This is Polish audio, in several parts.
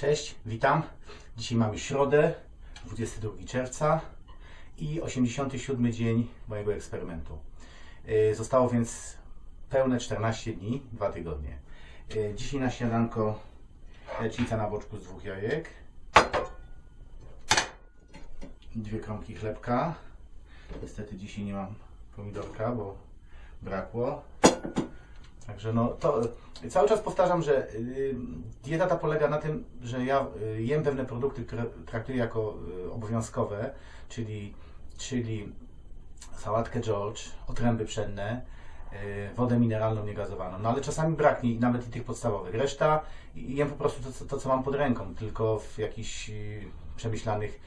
Cześć, witam. Dzisiaj mamy środę, 22 czerwca i 87 dzień mojego eksperymentu. Yy, Zostało więc pełne 14 dni, 2 tygodnie. Yy, Dzisiaj na śniadanko lecznica na boczku z dwóch jajek, dwie kromki chlebka. Niestety dzisiaj nie mam pomidorka, bo brakło. Także no to y, cały czas powtarzam, że y, dieta ta polega na tym, że ja y, jem pewne produkty, które traktuję jako obowiązkowe, czyli, czyli sałatkę George, otręby pszenne, wodę mineralną niegazowaną. No ale czasami braknie i nawet i tych podstawowych. Reszta jem po prostu to, to co mam pod ręką, tylko w jakichś przemyślanych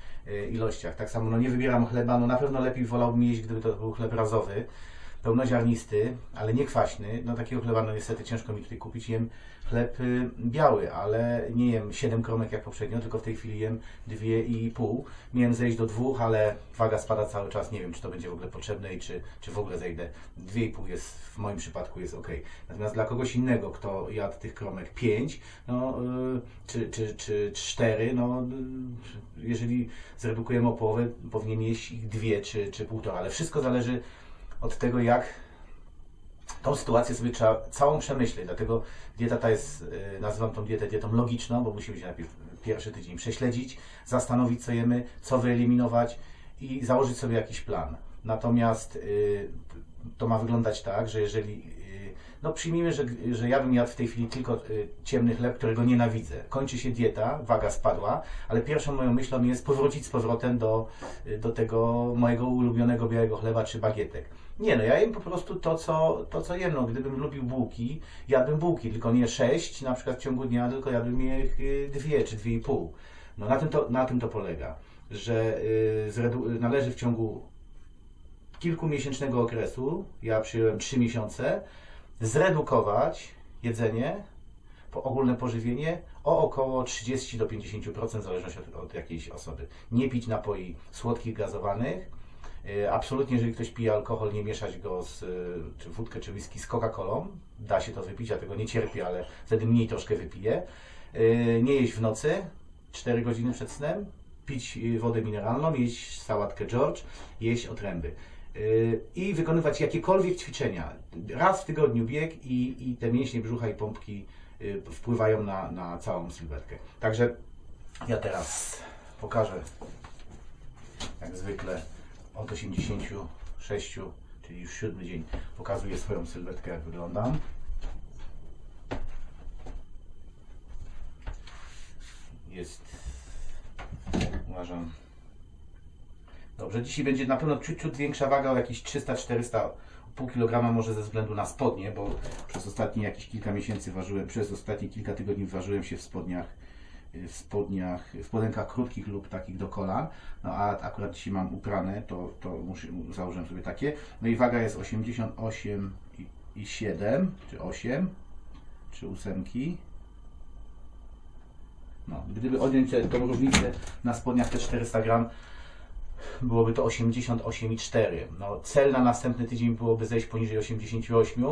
ilościach. Tak samo no nie wybieram chleba, no na pewno lepiej wolałbym jeść, gdyby to był chleb razowy pełnoziarnisty, ale nie kwaśny. No takiego chleba no niestety ciężko mi tutaj kupić. Jem chleb y, biały, ale nie jem 7 kromek jak poprzednio, tylko w tej chwili jem 2,5. Miałem zejść do dwóch, ale waga spada cały czas. Nie wiem, czy to będzie w ogóle potrzebne i czy, czy w ogóle zejdę. 2,5 jest w moim przypadku jest ok. Natomiast dla kogoś innego, kto jadł tych kromek 5, no, y, czy, czy, czy 4, no, y, jeżeli zredukujemy o połowę, powinien jeść ich dwie czy, czy półtora, ale wszystko zależy od tego, jak tą sytuację sobie trzeba całą przemyśleć. Dlatego dieta ta jest, y, nazywam tą dietę dietą logiczną, bo musimy się najpierw pierwszy tydzień prześledzić, zastanowić, co jemy, co wyeliminować i założyć sobie jakiś plan. Natomiast y, to ma wyglądać tak, że jeżeli, y, no przyjmijmy, że, że ja bym jadł w tej chwili tylko ciemny chleb, którego nienawidzę. Kończy się dieta, waga spadła, ale pierwszą moją myślą jest powrócić z powrotem do, do tego mojego ulubionego białego chleba czy bagietek. Nie no, ja jem po prostu to, co, to, co jem. No, gdybym lubił bułki, jadłbym bułki, tylko nie sześć na przykład w ciągu dnia, tylko jadłbym je y, dwie czy dwie i pół. No na tym to, na tym to polega, że y, należy w ciągu kilkumiesięcznego okresu, ja przyjąłem 3 miesiące, zredukować jedzenie, po ogólne pożywienie o około 30 do 50% w zależności od, od jakiejś osoby. Nie pić napoi słodkich, gazowanych. Y, Absolutnie, jeżeli ktoś pije alkohol, nie mieszać go z, y, czy wódkę, czy whisky z Coca-Colą. Da się to wypić, ja tego nie cierpię, ale wtedy mniej troszkę wypiję. Y, Nie jeść w nocy, 4 godziny przed snem. Pić wodę mineralną, jeść sałatkę George, jeść otręby. I wykonywać jakiekolwiek ćwiczenia. Raz w tygodniu bieg i, i te mięśnie brzucha i pompki wpływają na, na całą sylwetkę. Także ja teraz pokażę jak zwykle od 86, czyli już siódmy dzień, pokazuję swoją sylwetkę, jak wyglądam. Jest, uważam, dobrze. Dzisiaj będzie na pewno ciut, ciut większa waga, o jakieś 300-400 pół kilograma może ze względu na spodnie, bo przez ostatnie jakieś kilka miesięcy ważyłem, przez ostatnie kilka tygodni ważyłem się w spodniach w spodniach, w spodenkach krótkich lub takich do kolan, no a akurat dzisiaj mam uprane, to, to muszę, założyłem sobie takie. No i waga jest 88 i, i 7, czy 8, czy 8. No, gdyby odjąć tą różnicę na spodniach te 400 gram, byłoby to 88,4. No, cel na następny tydzień byłoby zejść poniżej 88,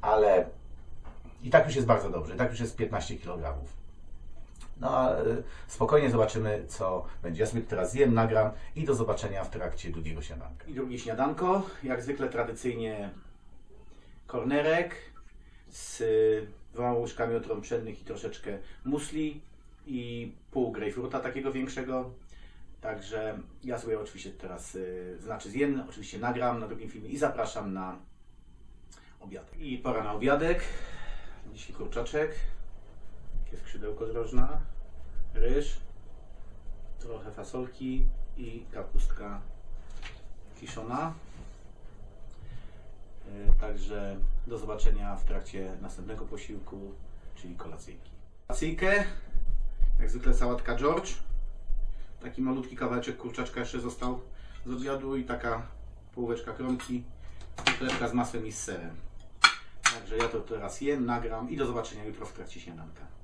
ale i tak już jest bardzo dobrze, tak już jest 15 kg. No a y, spokojnie zobaczymy, co będzie. Ja sobie teraz zjem, nagram i do zobaczenia w trakcie drugiego śniadanka. I drugie śniadanko, jak zwykle tradycyjnie kornerek z y, dwoma łyżkami otrąb pszennych i troszeczkę musli i pół grejpfruta takiego większego. Także ja sobie oczywiście teraz y, znaczy zjem, oczywiście nagram na drugim filmie i zapraszam na obiadek. I pora na obiadek. Dzisiaj kurczaczek, takie skrzydełko drożna, ryż, trochę fasolki i kapustka kiszona. Y, Także do zobaczenia w trakcie następnego posiłku, czyli kolacyjki. Kolacyjkę, jak zwykle sałatka George. Taki malutki kawałeczek kurczaczka jeszcze został z obiadu i taka połóweczka kromki chlebka z masłem i z serem. Także ja to teraz jem, nagram i do zobaczenia jutro w trakcie śniadanka.